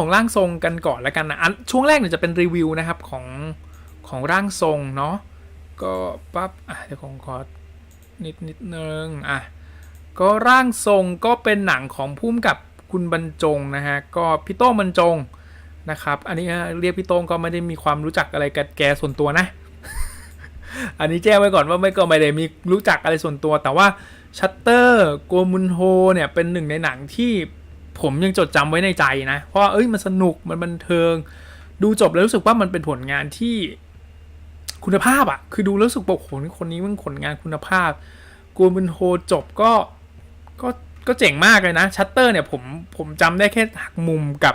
ของร่างทรงกันก่อนแล้วกันนะอันช่วงแรกเนี่ยจะเป็นรีวิวนะครับของของร่างทรงเนาะก็ปั๊บอะเดี๋ยวผมขอนิดนิดนึงอะก็ร่างทรงก็เป็นหนังของพุ่มกับคุณบรรจงนะฮะก็พี่โต้งบรรจงนะครับ อันนี้เรียกพี่โต้งก็ไม่ได้มีความรู้จักอะไรกับแกส่วนตัวนะ อันนี้แจ้งไว้ก่อนว่าไม่ก็ไม่ได้มีรู้จักอะไรส่วนตัว แต่ว่าชัตเตอร์โกมุนโฮเนี่ยเป็นหนึ่งในหนังที่ ผมยังจดจำไว้ในใจนะ เพราะเอ้ยมันสนุกมันบันเทิง ดูจบแล้วรู้สึกว่ามันเป็นผลงานที่คุณภาพอะคือดูแล้วรู้สึกบอกโหคนนี้มันผลงานคุณภาพโกมุนโฮจบก็ก็ก็เจ๋งมากเลยนะชัตเตอร์เนี่ยผมผมจำได้แค่หักมุมกับ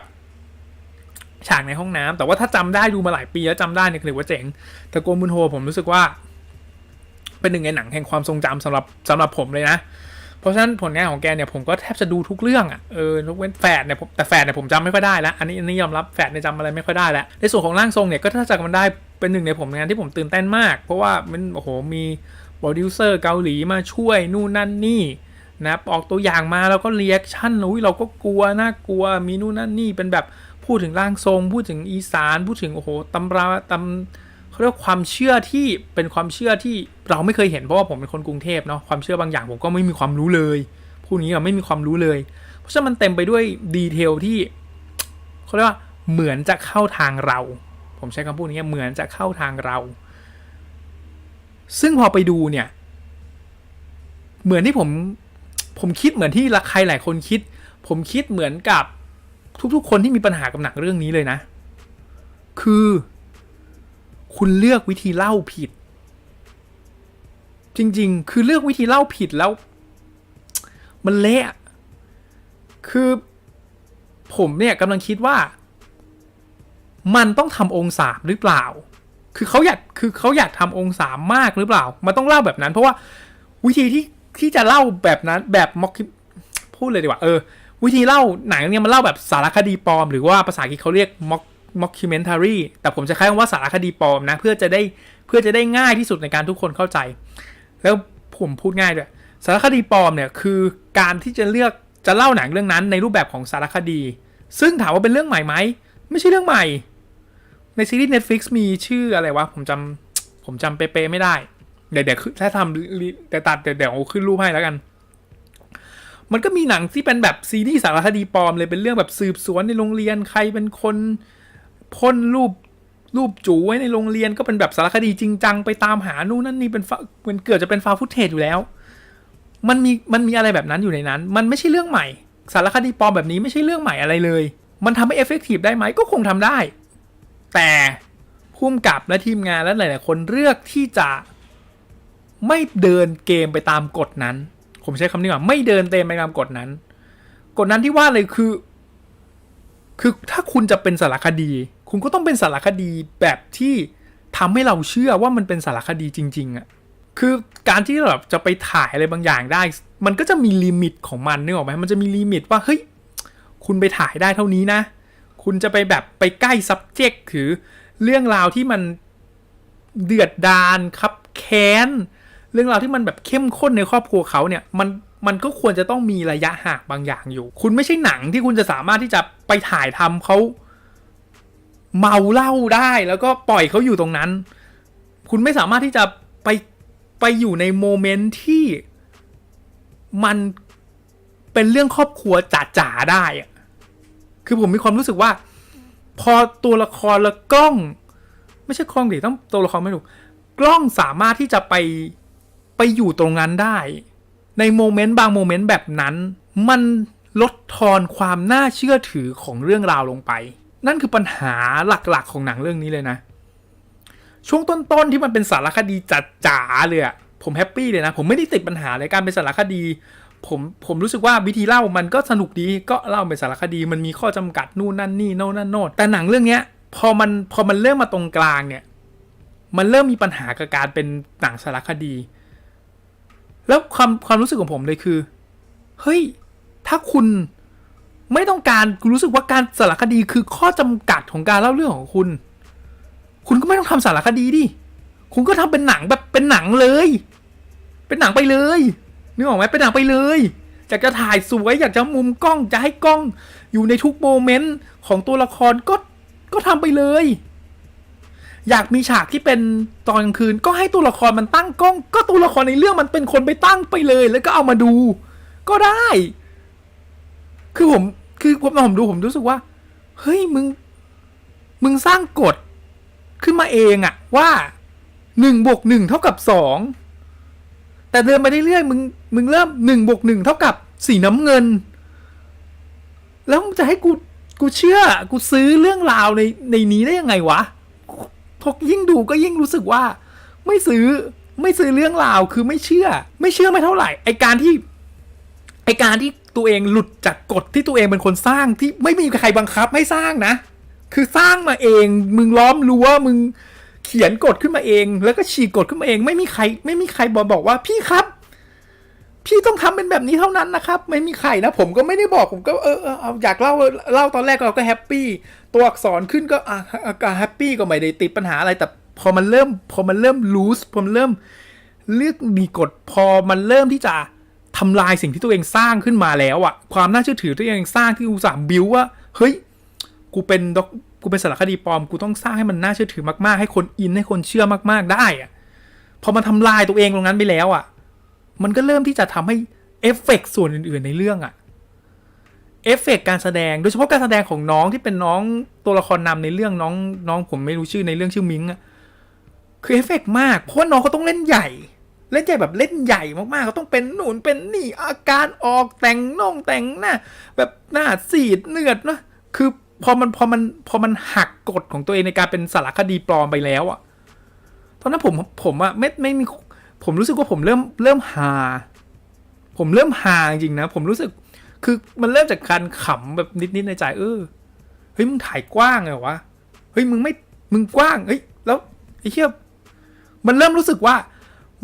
ฉากในห้องน้ำแต่ว่าถ้าจำได้ดูมาหลายปีแล้วจำได้เนี่ยถือว่าเจ๋งแต่โกมุนโฮผมรู้สึกว่า เป็นหนึ่งในหนังแห่งความทรงจำสำหรับสำหรับผมเลยนะ เพราะฉะนั้นผลงานของแกเนี่ยผมก็แทบจะดูทุกเรื่องอะ่ะเออยกเว้นแฝดเนี่ยผมแต่แฝดเนี่ยผมจำไม่ค่อยได้ล้วอันนี้อันนี้ยอมรับแฝดเนี่ยจำอะไรไม่ค่อยได้ล้วในส่วนของร่างทรงเนี่ยก็ถ้าจำมันได้เป็นหนึ่งในผลงานที่ผมตื่นเต้นมาก เพราะว่ามันโอ้โหมีโปรดิวเซอร์เกาหลีมาช่วยนู่นนั่นนี่นะออกตัวอย่างมาแล้วก็เรีแอคชั่นอุ้ยเราก็กลัวน่ากลัวมีนู่นนั่นนี่เป็นแบบพูดถึงร่างทรง พูดถึงอีสาน พูดถึงโอ้โหตำราตำ เขาเรียกว่าความเชื่อที่เป็นความเชื่อที่เราไม่เคยเห็นเพราะว่าผมเป็นคนกรุงเทพเนาะความเชื่อบางอย่างผมก็ไม่มีความรู้เลยพูดนี้เราไม่มีความรู้เลย เพราะฉะนั้นมันเต็มไปด้วยดีเทลที่เขาเรียกว่าเหมือนจะเข้าทางเรา ผมใช้คำพูดนี้เหมือนจะเข้าทางเรา ซึ่งพอไปดูเนี่ย เหมือนที่ผมผมคิดเหมือนที่ใครหลายคนคิด ผมคิดเหมือนกับทุกๆ คนที่มีปัญหากับหนังเรื่องนี้เลยนะ คือ คุณเลือกวิธีเล่าผิด จริง ๆ คือเลือกวิธีเล่าผิดแล้ว มันเละคือผมเนี่ยกำลังคิดว่า มันต้องทำองศาหรือเปล่า คือเขาอยากคือเขาอยากทำองศามากหรือเปล่า มันต้องเล่าแบบนั้น เพราะว่าวิธีที่ที่จะเล่าแบบนั้นแบบม็อกพูดเลยดีกว่าเออวิธีเล่าหนังเนี่ยมันเล่าแบบสารคดีปลอม หรือว่าภาษาอังกฤษเขาเรียกม็อก mockumentary แต่ผมจะใช้คำว่าสารคดีปลอมนะ เพื่อจะได้เพื่อจะได้ง่ายที่สุดในการทุกคนเข้าใจ แล้วผมพูดง่ายด้วยสารคดีปลอมเนี่ยคือการที่จะเลือกจะเล่าหนังเรื่องนั้นในรูปแบบของสารคดี ซึ่งถามว่าเป็นเรื่องใหม่ไหมไม่ใช่เรื่องใหม่ ในซีรีส์ Netflix มีชื่ออะไรวะ ผมจำผมจำเป๊ะๆไม่ได้ เดี๋ยวเดี๋ยวถ้าทำแต่ตัดเดี๋ยวเดี๋ยวเอาขึ้นรูปให้แล้วกัน มันก็มีหนังที่เป็นแบบซีรีส์สารคดีปลอมเลยเป็นเรื่องแบบสืบสวนในโรงเรียนใครเป็นคน พ่นรูปรูปจูไว้ในโรงเรียนก็เป็นแบบสารคดีจริงจังไปตามหานู่นนั่นนี่เป็นฟามันเกิดจะเป็นฟาฟุตเทจอยู่แล้ว มันมีมันมีอะไรแบบนั้นอยู่ในนั้น มันไม่ใช่เรื่องใหม่ สารคดีปลอมแบบนี้ไม่ใช่เรื่องใหม่อะไรเลย มันทำให้เอฟเฟกตีฟได้ไหมก็คงทำได้ แต่พุ่มกับและทีมงานและหลาย ๆ คนเลือกที่จะไม่เดินเกมไปตามกฎนั้น ผมใช้คำนี้ว่าไม่เดินเต็มไปตามกฎนั้น กฎนั้นที่ว่าเลยคือ คือถ้าคุณจะเป็นสารคดี คุณก็ต้องเป็นสารคดีแบบที่ทำให้เราเชื่อว่ามันเป็นสารคดีจริง ๆอะ่ะคือการที่เราแบบจะไปถ่ายอะไรบางอย่างได้ มันก็จะมีลิมิตของมันนึกออกไหมมันจะมีลิมิตว่าเฮ้ยคุณไปถ่ายได้เท่านี้นะ คุณจะไปแบบไปใกล้ subject ถือเรื่องราวที่มันเดือดดาลครับแค้นเรื่องราวที่มันแบบเข้มข้นในครอบครัวเขาเนี่ยมันมันก็ควรจะต้องมีระยะห่างบางอย่างอยู่ คุณไม่ใช่หนังที่คุณจะสามารถที่จะไปถ่ายทำเขา เมาเหล้าได้แล้วก็ปล่อยเขาอยู่ตรงนั้น คุณไม่สามารถที่จะไปไปอยู่ในโมเมนต์ที่มันเป็นเรื่องครอบครัวจ๋าๆได้อะคือผมมีความรู้สึกว่า พอตัวละครและกล้อง ไม่ใช่กล้องดิต้องตัวละครไม่ถูกกล้องสามารถที่จะไปไปอยู่ตรงนั้นได้ ในโมเมนต์บางโมเมนต์แบบนั้น มันลดทอนความน่าเชื่อถือของเรื่องราวลงไป นั่นคือปัญหาหลักๆของหนังเรื่องนี้เลยนะ ช่วงต้นๆที่มันเป็นสารคดีจัดจ๋าเลยอะผมแฮปปี้เลยนะ ผมไม่ได้ติดปัญหาเลยการเป็นสารคดี ผมผมรู้สึกว่าวิธีเล่ามันก็สนุกดีก็เล่าเป็นสารคดีมันมีข้อจำกัดนู่นนั่นนี่โน่นนั่นโน่นแต่หนังเรื่องเนี้ยพอมันพอมันเริ่มมาตรงกลางเนี่ย มันเริ่มมีปัญหากับการเป็นหนังสารคดี แล้วความความรู้สึกของผมเลยคือ เฮ้ย ถ้าคุณ ไม่ต้องการคุณรู้สึกว่าการสารคดีคือข้อจำกัดของการเล่าเรื่องของคุณ คุณก็ไม่ต้องทำสารคดีดิคุณก็ทำเป็นหนังแบบเป็นหนังเลย เป็นหนังไปเลยนึกออกไหมเป็นหนังไปเลยอยากจะถ่ายสวยอยากจะมุมกล้องจะให้กล้องอยู่ในทุกโมเมนต์ของตัวละครก็ก็ทำไปเลย อยากมีฉากที่เป็นตอนกลางคืน ก็ให้ตัวละครมันตั้งกล้อง ก็ตัวละครในเรื่องมันเป็นคนไปตั้งไปเลย แล้วก็เอามาดู ก็ได้ คือผมคือผมผมดูผมรู้สึกว่า เฮ้ยมึง มึงสร้างกฎขึ้นมาเองอะว่าหนึ่งบวกหนึ่งเท่ากับสองแต่เดินไปเรื่อยๆมึงมึงเริ่มหนึ่งบวกหนึ่งเท่ากับสีน้ำเงิน แล้วมึงจะให้กูกูเชื่อ กูซื้อเรื่องราวในในนี้ได้ยังไงวะพอยิ่งดูก็ยิ่งรู้สึกว่า ไม่ซื้อไม่ซื้อเรื่องราวคือไม่เชื่อ ไม่เชื่อไม่เท่าไหร่ไอการที่ไอการที่ ตัวเองหลุดจากกฎที่ตัวเองเป็นคนสร้างที่ไม่มีใครบังคับให้สร้างนะ คือสร้างมาเองมึงล้อมรั้วมึงเขียนกฎขึ้นมาเอง แล้วก็ฉีกกฎขึ้นมาเอง ไม่มีใคร ไม่มีใครบอกบอกว่าพี่ครับ พี่ต้องทำเป็นแบบนี้เท่านั้นนะครับ ไม่มีใครนะ ผมก็ไม่ได้บอกผมก็เออเอาอยากเล่าเล่าตอนแรกเราก็แฮปปี้ตัวอักษรขึ้นก็อะอะแฮปปี้ก็ไม่ได้ติดปัญหาอะไรแต่พอมันเริ่ม พอมันเริ่มลูสพอมันเริ่มเลือกมีกฎพอมันเริ่มที่จะ ทำลายสิ่งที่ตัวเองสร้างขึ้นมาแล้วอะความน่าเชื่อถือที่ตัวเองสร้างที่อุตส่าห์บิวว่าเฮ้ยกูเป็นด็อกกูเป็นสารคดีปลอมกูต้องสร้างให้มันน่าเชื่อถือมากๆ ให้คนอินให้คนเชื่อมากๆได้อะพอมันทำลายตัวเองตรงนั้นไปแล้วอะมันก็เริ่มที่จะทำให้เอฟเฟกต์ส่วนอื่นๆในเรื่องอะเอฟเฟกต์การแสดงโดยเฉพาะการแสดงของน้องที่เป็นน้องตัวละครนำในเรื่องน้องน้องผมไม่รู้ชื่อในเรื่องชื่อมิงอะคือเอฟเฟกต์มากเพราะว่าน้องเขาต้องเล่นใหญ่ เล่นใหญ่แบบเล่นใหญ่มากๆเขาต้องเป็นหนุนเป็นนี่อาการออกแต่งน่องแต่งหน้าแบบหน้าสีดเนือดนะคือพอมันพอมันพอมันหักกฎของตัวเองในการเป็นสารคดีปลอมไปแล้วอะตอนนั้นผมผมอะไม่ไม่มีผมรู้สึกว่าผมเริ่มเริ่มหา ผมเริ่มหาจริงนะ ผมรู้สึกคือมันเริ่มจากการขำแบบนิดๆในใจเออเฮ้ยมึงถ่ายกว้างเลยวะเฮ้ยมึงไม่มึงกว้างเฮ้ยแล้วไอ้เหี้ยมันเริ่มรู้สึกว่า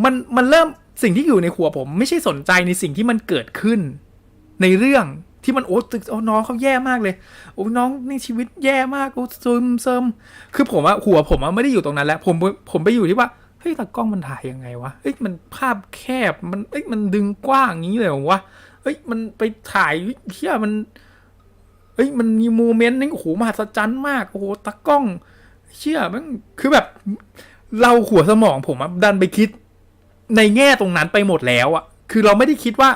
มันมันเริ่มสิ่งที่อยู่ในหัวผม ไม่ใช่สนใจในสิ่งที่มันเกิดขึ้น ในเรื่องที่มันโอ้ตึกโอ้น้องเขาแย่มากเลยโอ้น้องในชีวิตแย่มากโอ้ซึมเซิมคือผมอะหัวผมอะไม่ได้อยู่ตรงนั้นแล้ว ผมผมไปอยู่ที่ว่าเฮ้ยตากล้องมันถ่ายยังไงวะเฮ้ยมันภาพแคบมันเอ้ยมันดึงกว้างอย่างนี้เลยวะเฮ้ยมันไปถ่ายเที่ยมันเฮ้ยมันมีโมเมนต์นึงโอ้โหมหัศจรรย์มากโอ้โหตากล้องเชื่อมันคือแบบ เราหัวสมองผมอะดันไปคิด ในแง่ตรงนั้นไปหมดแล้วอะคือเราไม่ได้คิดว่า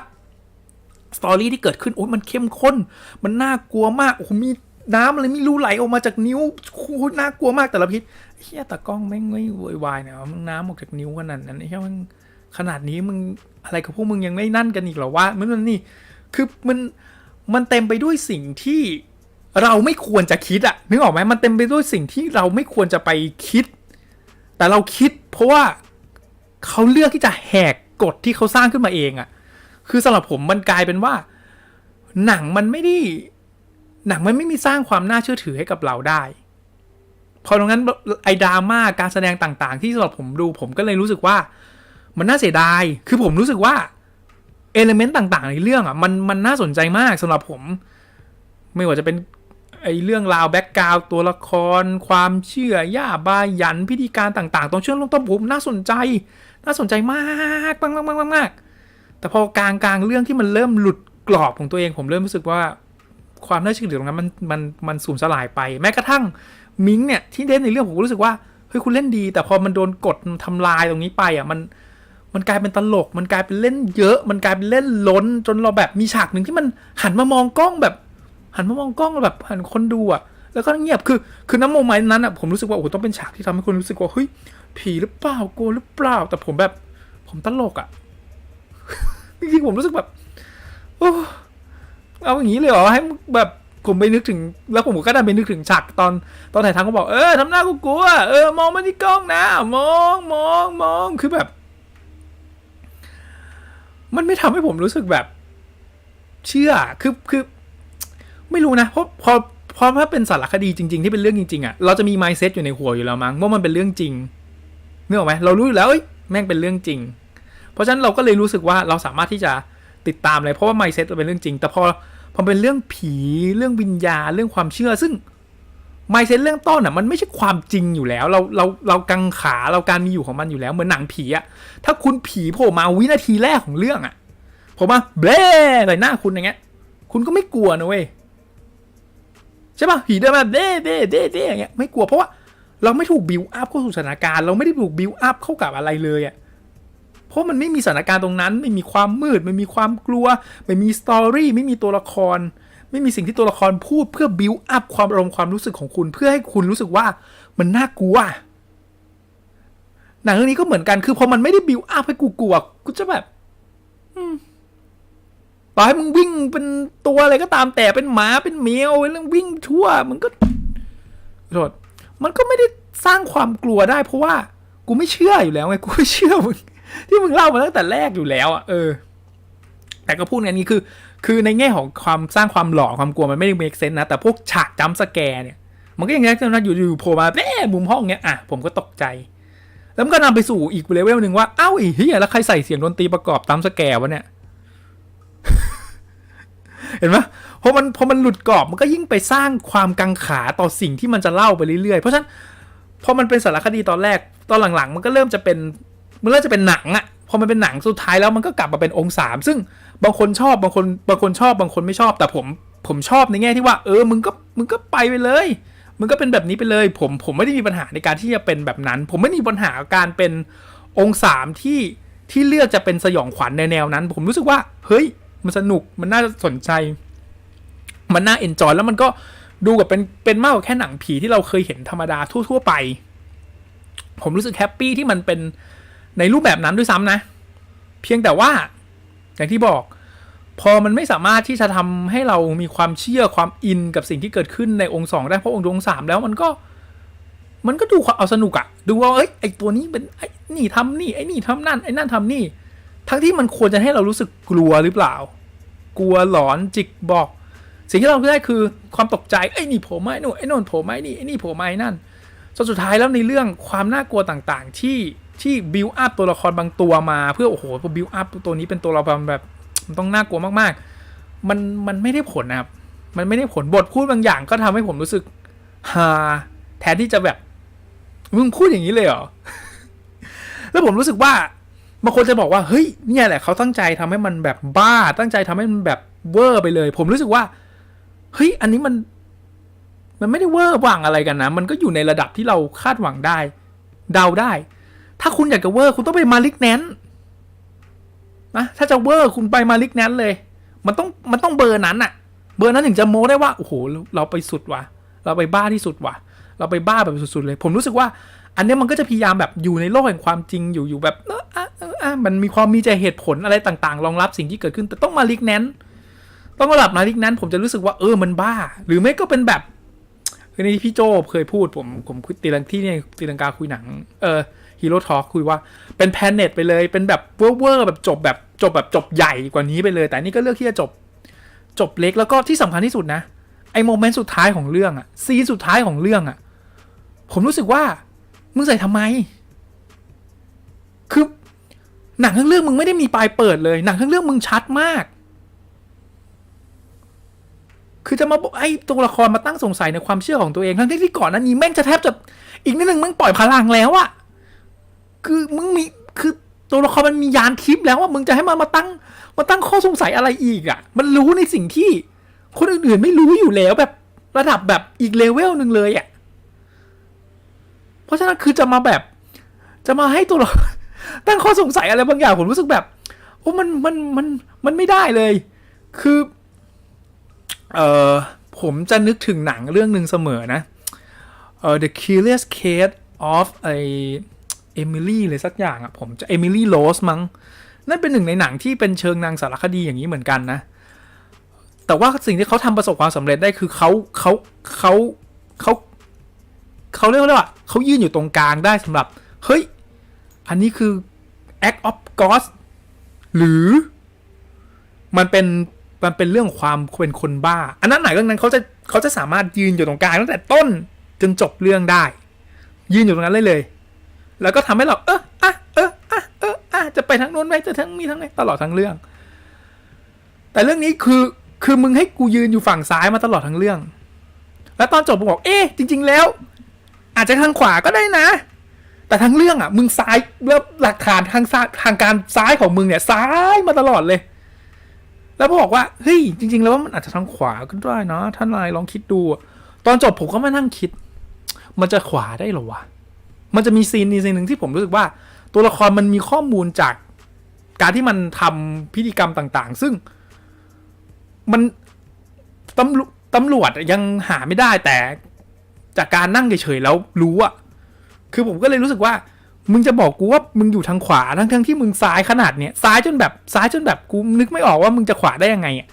สตอรี่ที่เกิดขึ้นโอ้ยมันเข้มข้น มันน่ากลัวมากโอ้มีน้ำอะไรไม่รู้ไหลออกมาจากนิ้วโอ้โหน่ากลัวมากแต่ละพิษเฮียตากล้องแม่งไม่โวยวายเนี่ยมันน้ำออกจากนิ้วขนาดนั้นเฮียมันขนาดนี้มึงอะไรกับพวกมึงยังไม่นั่นกันอีกเหรอวะมันมันนี่ คือมันมันเต็มไปด้วยสิ่งที่เราไม่ควรจะคิดอะนึกออกไหมมันเต็มไปด้วยสิ่งที่เราไม่ควรจะไปคิด แต่เราคิดเพราะว่า เขาเลือกที่จะแหกกฎที่เขาสร้างขึ้นมาเองอะคือสำหรับผมมันกลายเป็นว่า หนังมันไม่ได้ หนังมันไม่มีสร้างความน่าเชื่อถือให้กับเราได้พอตรงนั้นไอ้ดราม่าการแสดงต่าง ๆ ที่สำหรับผมดูผมก็เลยรู้สึกว่า มันน่าเสียดาย คือผมรู้สึกว่าเอลเมนต์ต่าง ๆ ในเรื่องอะมันมันน่าสนใจมากสำหรับผม ไม่ว่าจะเป็น ไอ้เรื่องราวแบ็กกราวตัวละคร ความเชื่อย่าบายันพิธีการต่างๆตรงช่วงเริ่มต้นผมน่าสนใจ น่าสนใจมากมากมากมากมากแต่พอกลางกลางเรื่องที่มันเริ่มหลุดกรอบของตัวเอง ผมเริ่มรู้สึกว่าความน่าเชื่อถือตรงนั้นมันมันมันสูญสลายไป แม้กระทั่งมิงเนี่ยที่เล่นในเรื่องผมรู้สึกว่าเฮ้ยคุณเล่นดี แต่พอมันโดนกดทำลายตรงนี้ไปอะมันมันกลายเป็นตลก มันกลายเป็นเล่นเยอะ มันกลายเป็นเล่นล้น จนเราแบบมีฉากหนึ่งที่มันหันมามองกล้องแบบ หันมามองกล้องแบบหันคนดูอะแล้วก็เงียบคือคือน้ำโมไม้นั้นอะผมรู้สึกว่าโอ้โหต้องเป็นฉากที่ทำให้คนรู้สึกว่าเฮ้ยผีหรือเปล่ากลัวหรือเปล่า แต่ผมแบบ ผมตลกอะจริงๆผมรู้สึกแบบโอ้เอาอย่างนี้เลยเหรอให้แบบผมไปนึกถึง แล้วผมก็ไดันไปนึกถึงฉากตอนตอนถ่ายทำเขาบอกเออทำหน้ากูกลัวเออมองมาที่กล้องนะ มองมองมองคือแบบ มันไม่ทำให้ผมรู้สึกแบบ เชื่อคือคือ ไม่รู้นะเพราะพอพอถ้าเป็นสารคดีจริง ๆ ที่เป็นเรื่องจริงๆอะ่ะเราจะมี mindset อยู่ในหัวอยู่แล้วมั้งว่ามันเป็นเรื่องจริงนึกออไหมเรารู้อยู่แล้วเอ้ยแม่งเป็นเรื่องจริง เพราะฉะนั้นเราก็เลยรู้สึกว่าเราสามารถที่จะติดตามเลยเพราะว่า mindset เราเป็นเรื่องจริง แต่พอพอเป็นเรื่องผีเรื่องวิญญาเรื่องความเชื่อ ซึ่ง mindset เรื่องต้นอะมันไม่ใช่ความจริงอยู่แล้ว เราเราเรากังขาเราการมีอยู่ของมันอยู่แล้วเหมือนหนังผีอะถ้าคุณผีโผล่มาวินาทีแรกของเรื่องอะผมมาเบลใส่หน้าคุณอย่างเงี้ยคุณก็ไม่กลัวนะเว้ย ใช่ป่ะผีเดินมาเด้เด้เด้เด้อย่างเงี้ยไม่กลัวเพราะว่าเราไม่ถูกบิวอัพเข้าสู่สถานการณ์เราไม่ได้ถูกบิวอัพเข้ากับอะไรเลยอะเพราะมันไม่มีสถานการณ์ตรงนั้น ไม่มีความมืด ไม่มีความกลัว ไม่มีสตอรี่ไม่มีตัวละคร ไม่มีสิ่งที่ตัวละครพูดเพื่อบิวอัพความอารมณ์ความรู้สึกของคุณ เพื่อให้คุณรู้สึกว่ามันน่ากลัวหนังเรื่องนี้ก็เหมือนกันคือพอมันไม่ได้บิวอัพให้กูกลัวกูจะแบบ อืม ต่อให้มึงวิ่งเป็นตัวอะไรก็ตามแต่เป็นหมาเป็นแมวเป็นเรื่องวิ่งทั่วมันก็โทษมันก็ไม่ได้สร้างความกลัวได้ เพราะว่ากูไม่เชื่ออยู่แล้วไงกูไม่เชื่อมึงที่มึงเล่ามาตั้งแต่แรกอยู่แล้วอะเออ แต่ก็พูดอย่างนี้คือ คือในแง่ของความสร้างความหลอนความกลัวมันไม่ได้ make sense นะแต่พวกฉากจัมสแกร์เนี่ย มันก็ยังไงก็นะอยู่อยู่โผล่มาแม่มุมห้องเนี้ยอะผมก็ตกใจ แล้วมันก็นำไปสู่อีกเลเวลหนึ่งว่า เอ้าไอ้เฮียแล้วใครใส่เสียงดนตรีประกอบตามสแกร์วะเนี่ย เห็นไหมพอมันพอมันหลุดกรอบมันก็ยิ่งไปสร้างความกังขาต่อสิ่งที่มันจะเล่าไปเรื่อยๆ เพราะฉะนั้นพอมันเป็นสารคดีตอนแรกตอนหลังๆ มันก็เริ่มจะเป็นมันเริ่มจะเป็นหนังอะพอมันเป็นหนังสุดท้ายแล้วมันก็กลับมาเป็นองค์สามซึ่งบางคนชอบบางคนบางคนชอบบางคนไม่ชอบ แต่ผมผมชอบในแง่ที่ว่า เออมึงก็มึงก็ไปไปเลยมึงก็เป็นแบบนี้ไปเลย ผมผมไม่ได้มีปัญหาในการที่จะเป็นแบบนั้น ผมไม่มีปัญหากับการเป็นองค์สามที่ที่เลือกจะเป็นสยองขวัญในแนวนั้น ผมรู้สึกว่า เฮ้ย มันสนุกมันน่าสนใจ มันน่าเอนจอยแล้วมันก็ดูกับเป็นเป็นมากกว่าแค่หนังผีที่เราเคยเห็นธรรมดาทั่ว ๆ ไป ผมรู้สึกแฮปปี้ที่มันเป็นในรูปแบบนั้นด้วยซ้ำนะ เพียงแต่ว่า อย่างที่บอกพอมันไม่สามารถที่จะทำให้เรามีความเชื่อความอินกับสิ่งที่เกิดขึ้นในองค์สองได้เพราะองค์องค์สามแล้วมันก็ มันก็ดูเอาสนุกอะดูว่าเอ้ยไอตัวนี้เป็นไอนี่ทำนี่ไอนี่ทำนั่นไอนั่นทำนี่ ทั้งที่มันควรจะให้เรารู้สึกกลัวหรือเปล่า กลัวหลอนจิกบอก สิ่งที่เราได้คือความตกใจไอ้นี่โผล่มาไอ้นู่นไอ้นู่นโผล่มาไอ้นี่ไอ้นี่โผล่มาไอ้นั่นจนสุดท้ายแล้วในเรื่องความน่ากลัวต่างๆ ที่ที่บิวอัพตัวละครบางตัวมา เพื่อโอ้โหพอบิวอัพตัวนี้เป็นตัวละครแบบมันต้องน่ากลัวมากๆ มันมันไม่ได้ผลนะครับ มันไม่ได้ผลบทพูดบางอย่างก็ทำให้ผมรู้สึกฮาแทนที่จะแบบมึงพูดอย่างนี้เลยเหรอ แล้วผมรู้สึกว่า บางคนจะบอกว่าเฮ้ยเนี่ยแหละเขาตั้งใจทำให้มันแบบบ้าตั้งใจทำให้มันแบบเวอร์ไปเลย ผมรู้สึกว่าเฮ้ยอันนี้มัน มันไม่ได้เวอร์หวังอะไรกันนะ มันก็อยู่ในระดับที่เราคาดหวังได้ เดาได้ ถ้าคุณอยากจะเวอร์คุณต้องไปมาลิกแนนนะถ้าจะเวอร์คุณไปมาลิกแนนเลย มันต้องมันต้องเบอร์นั้นอะเบอร์นั้นถึงจะโม้ได้ว่าโอ้โหเราไปสุดว่ะ เราไปบ้าที่สุดว่ะ เราไปบ้าแบบสุดๆเลย ผมรู้สึกว่า อันนี้มันก็จะพยายามแบบอยู่ในโลกแห่งความจริงอยู่อยู่แบบเออเออมันมีความมีใจเหตุผลอะไรต่างๆ รองรับสิ่งที่เกิดขึ้นแต่ต้องมาลิกแนนต้องระดับนาฬิกนั้น ผมจะรู้สึกว่าเออมันบ้า หรือไม่ก็เป็นแบบคือในพี่โจเคยพูดผมผมคุยตีลังที่เนี่ยตีลังกาคุยหนังเออฮีโร่ทอคุยว่าเป็นแพนเน็ตไปเลยเป็นแบบเวอร์เวอร์แบบจบแบบจบแบบจบใหญ่กว่านี้ไปเลย แต่นี่ก็เลือกที่จะจบจบเล็กแล้วก็ที่สำคัญที่สุดนะไอ้โมเมนต์สุดท้ายของเรื่องอะซีนสุดท้ายของเรื่องอะผมรู้สึกว่า มึงใส่ทำไม คือ หนังทั้งเรื่องมึงไม่ได้มีปลายเปิดเลย หนังทั้งเรื่องมึงชัดมาก คือจะมาบอกไอ้ตัวละครมาตั้งสงสัยในความเชื่อของตัวเองทั้งที่ที่ก่อนนั้นนี้แม่งจะแทบจะอีกนิดนึงมึงปล่อยพลังแล้วอะคือมึงมีคือตัวละครมันมียานทิพย์แล้วว่ามึงจะให้มันมาตั้งมาตั้งข้อสงสัยอะไรอีกอะมันรู้ในสิ่งที่คนอื่นๆไม่รู้อยู่แล้วแบบระดับแบบอีกเลเวลหนึ่งเลยอะ เพราะฉะนั้นคือจะมาแบบ จะมาให้ตัวละตั้งข้อสงสัยอะไรบางอย่างผมรู้สึกแบบโอ้มันมันมันมันไม่ได้เลย คือเออผมจะนึกถึงหนังเรื่องหนึ่งเสมอนะเออ The Curious Case of ไอเอมิลี่เลยสักอย่างอะผมจะเอมิลี่โรสมั้งนั่นเป็นหนึ่งในหนังที่เป็นเชิงนางสารคดีอย่างนี้เหมือนกันนะ แต่ว่าสิ่งที่เขาทำประสบความสำเร็จได้คือเขาเขาเขาเขา เขาเรียกว่าเขายืนอยู่ตรงกลางได้สำหรับ เฮ้ย อันนี้คือ act of God หรือ มันเป็นมันเป็นเรื่องความเป็นคนบ้า อันนั้นไหนเรื่องนั้นเขาจะเขาจะสามารถยืนอยู่ตรงกลางตั้งแต่ต้นจนจบเรื่องได้ ยืนอยู่ตรงนั้นเลยเลย แล้วก็ทำให้เรา เอออะเอออะเอออะจะไปทางโน้นไหมจะทั้งมีทั้งไหนตลอดทั้งเรื่อง แต่เรื่องนี้คือคือมึงให้กูยืนอยู่ฝั่งซ้ายมาตลอดทั้งเรื่อง แล้วตอนจบมึงบอกเอ๊ะจริง ๆ แล้ว อาจจะทางขวาก็ได้นะ แต่ทั้งเรื่องอะ มึงซ้ายแล้วหลักฐานทางซ้ายทางการซ้ายของมึงเนี่ย ซ้ายมาตลอดเลย แล้วบอกว่าเฮ้ยจริง ๆ แล้วว่ามันอาจจะทางขวาก็ได้นะท่านนายลองคิดดู ตอนจบผมก็มานั่งคิด มันจะขวาได้หรอวะมันจะมีซีนนี้ซีนหนึ่งที่ผมรู้สึกว่า ตัวละครมันมีข้อมูลจากการที่มันทำพิธีกรรมต่าง ๆ ซึ่งมันตำรวจตำรวจยังหาไม่ได้แต่ จากการนั่งเฉยๆแล้วรู้อะคือผมก็เลยรู้สึกว่า มึงจะบอกกูว่ามึงอยู่ทางขวาทั้งทั้งๆที่มึงซ้ายขนาดเนี้ยซ้ายจนแบบซ้ายจนแบบกูนึกไม่ออกว่ามึงจะขวาได้ยังไงอะ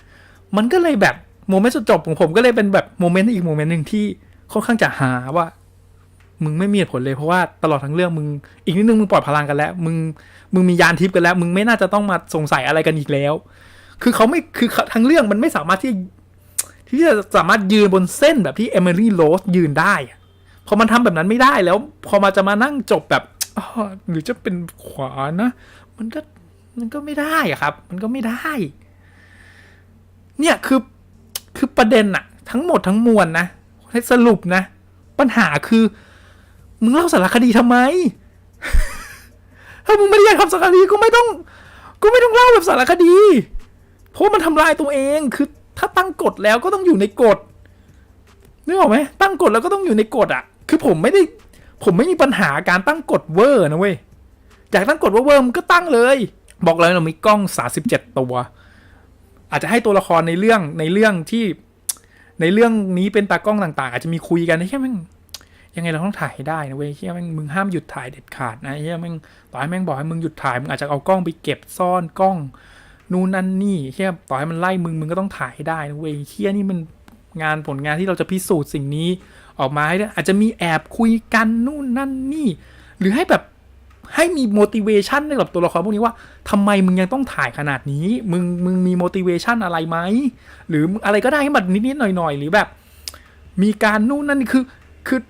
มันก็เลยแบบโมเมนต์สุดจบของผมก็เลยเป็นแบบโมเมนต์อีกโมเมนต์หนึ่งที่ค่อนข้างจะหาว่า มึงไม่มีเหตุผลเลยเพราะว่าตลอดทั้งเรื่องมึงอีกนิดนึงมึงปล่อยพลังกันแล้ว มึงมึงมียานทิพย์กันแล้ว มึงไม่น่าจะต้องมาสงสัยอะไรกันอีกแล้ว คือเขาไม่คือทั้งเรื่องมันไม่สามารถที่ ที่จะสามารถยืนบนเส้นแบบที่เอมิลี่โรสยืนได้พอมันทำแบบนั้นไม่ได้แล้ว พอมาจะมานั่งจบแบบอ้อหรือจะเป็นขวานะ มันก็มันก็ไม่ได้อะครับ มันก็ไม่ได้ เนี่ยคือคือประเด็นอะทั้งหมดทั้งมวลนะให้สรุปนะ ปัญหาคือ มึงเล่าสารคดีทำไม ถ้ามึงไม่ได้อยากทำสารคดีก็ไม่ต้อง ก็ไม่ต้องเล่าแบบสารคดี เพราะมันทำลายตัวเองคือาตั้งกฎแล้วก็ต้องอยู่ในกฎนึกออกไหมตั้งกฎแล้วก็ต้องอยู่ในกฎอะคือผมไม่ได้ผมไม่มีปัญหาการตั้งกฎเวอร์นะเว้ยอยากตั้งกฎว่าเวอร์มันก็ตั้งเลย บอกเลยเรามีกล้อง37ตัว อาจจะให้ตัวละครในเรื่องในเรื่องที่ ในเรื่องนี้เป็นตากล้องต่าง ๆ อาจจะมีคุยกันแค่แม่งยังไงเราต้องถ่ายให้ได้นะเว้ยเฮียแม่งมึงห้ามหยุดถ่ายเด็ดขาดนะเฮียแม่งต่อให้แม่งบอกให้มึงหยุดถ่ายมึงอาจจะเอากล้องไปเก็บซ่อนกล้อง นู่นนั่นนี่เฮียต่อให้มันไล่มึงมึงก็ต้องถ่ายได้นะเว้ยเฮียนี่มันงานผลงานที่เราจะพิสูจน์สิ่งนี้ออกมาให้ได้อาจจะมีแอบคุยกันนู่นนั่นนี่ หรือให้แบบให้มี motivation ในกับตัวละครพวกนี้ว่าทำไมมึงยังต้องถ่ายขนาดนี้ มึงมึงมี motivation อะไรไหม หรืออะไรก็ได้ให้มันนิดๆหน่อยๆ หรือแบบ มีการนู่นนั่นคือคือ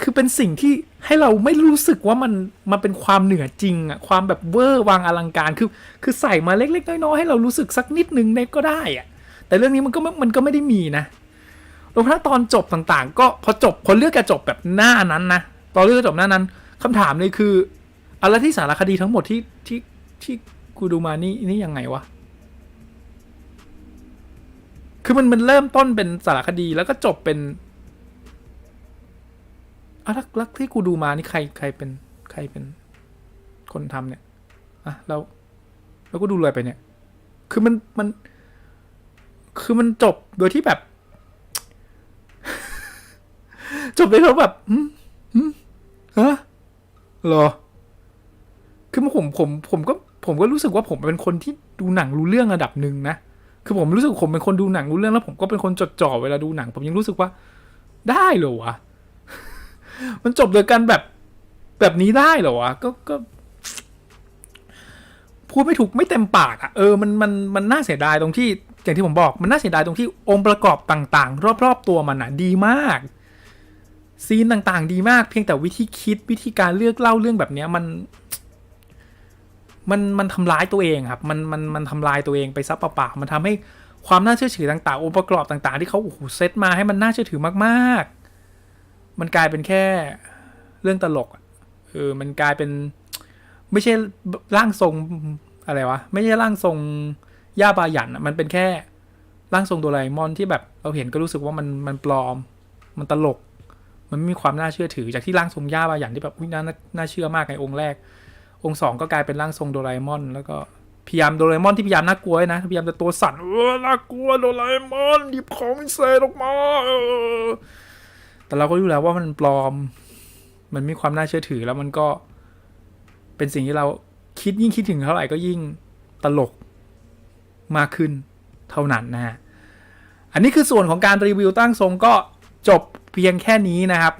คือเป็นสิ่งที่ให้เราไม่รู้สึกว่ามันมันเป็นความเหนือจริงอะความแบบเวอร์วางอลังการคือ คือใส่มาเล็ก ๆ น้อยๆให้เรารู้สึกสักนิดนึงเนี่ยก็ได้อะแต่เรื่องนี้มันก็ม,มันก็ไม่ได้มีนะรวมทั้งตอนจบต่างๆ ก็พอจบพอเลือกจะจบแบบหน้านั้นนะตอนเลือกจะจบหน้านั้นคำถามเลยคืออะไรที่สารคดีทั้งหมดที่ที่ที่กูดูมานี่นี่ยังไงวะคือมันมันเริ่มต้นเป็นสารคดีแล้วก็จบเป็น อะแล้วแล้วที่กูดูมานี่ใครใครเป็นใครเป็นคนทำเนี่ยอะแล้วแล้วก็ดูเลยไปเนี่ย คือมันมัน คือมันจบโดยที่แบบ จบโดยที่แบบหืมหืมฮะหรอ คือผมผม ผมก็ ผมก็รู้สึกว่าผมเป็นคนที่ดูหนังรู้เรื่องระดับหนึ่งนะ คือผมรู้สึกผมเป็นคนดูหนังรู้เรื่องแล้ว ผมก็เป็นคนจดจ่อเวลาดูหนัง ผมยังรู้สึกว่า ได้เหรอวะ มันจบโดยการแบบแบบนี้ได้เหรอวะก็ก็ พูดไม่ถูกไม่เต็มปากอะเออมันมันมันน่าเสียดายตรงที่อย่างที่ผมบอก มันน่าเสียดายตรงที่องค์ประกอบต่างๆ รอบๆตัวมันอะดีมากซีนต่างๆ ดีมากเพียงแต่วิธีคิดวิธีการเลือกเล่าเรื่องแบบเนี้ยมัน มันมันทำร้ายตัวเองครับมันมันมันทำลายตัวเองไปซับเปล่าๆมันทำให้ความน่าเชื่อถือต่างๆองค์ประกอบต่าง ๆ ที่เขาโอ้โหเซตมาให้มันน่าเชื่อถือมากๆ มันกลายเป็นแค่เรื่องตลกเออมันกลายเป็น ไม่ใช่ร่างทรงอะไรวะ ไม่ใช่ร่างทรงย่าบาหยันมันเป็นแค่ร่างทรงโดราเอมอนที่แบบเราเห็นก็รู้สึกว่ามันมันปลอม มันตลก มันไม่มีความน่าเชื่อถือจากที่ร่างทรงย่าบาหยันที่แบบน่าน่าเชื่อมากในองค์แรก องค์สองก็กลายเป็นร่างทรงโดราเอมอน แล้วก็พยายามโดราเอมอนที่พยายามน่ากลัวนะพยายามจะตัวสั่นเออน่ากลัวโดราเอมอนหยิบของวิเศษออกมาเออ แต่เราก็รู้แล้วว่ามันปลอม มันมีความน่าเชื่อถือแล้วมันก็เป็นสิ่งที่เราคิดยิ่งคิดถึงเท่าไหร่ก็ยิ่งตลกมากขึ้นเท่านั้นนะฮะ อันนี้คือส่วนของการรีวิวตั้งทรงก็จบเพียงแค่นี้นะครับ